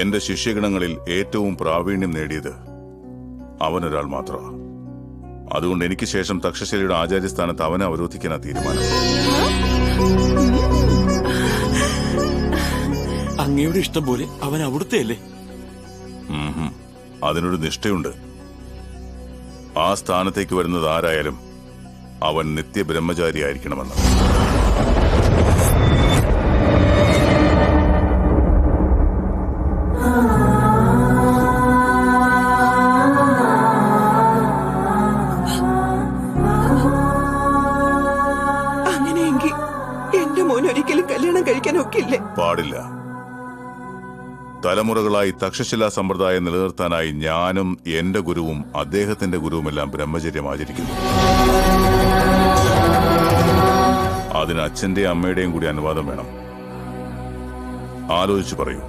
എന്റെ ശിഷ്യഗണങ്ങളിൽ ഏറ്റവും പ്രാവീണ്യം നേടിയത് അവനൊരാൾ മാത്രമാണ് അതുകൊണ്ട് എനിക്ക് ശേഷം തക്ഷശിലയുടെ ആചാര്യസ്ഥാനത്ത് അവനെ അവരോധിക്കാനാ തീരുമാനം. അങ്ങയുടെ ഇഷ്ടം പോലെ അവൻ അവിടുത്തെ അല്ലേ അതിനൊരു നിഷ്ഠയുണ്ട്. ആ സ്ഥാനത്തേക്ക് വരുന്നത് ആരായാലും അവൻ നിത്യബ്രഹ്മചാരി ആയിരിക്കണമെന്ന് എന്റെ മോൻ ഒരിക്കലും കല്യാണം കഴിക്കാൻ ഒക്കില്ലേ പാടില്ല. തലമുറകളായി തക്ഷശില സമ്പ്രദായം നിലനിർത്താനായി ഞാനും എന്റെ ഗുരുവും അദ്ദേഹത്തിന്റെ ഗുരുവുമെല്ലാം ബ്രഹ്മചര്യം ആചരിക്കുന്നു അതിന് അച്ഛന്റെയും അമ്മയുടെയും കൂടി അനുവാദം വേണം. ആലോചിച്ചു പറയൂ.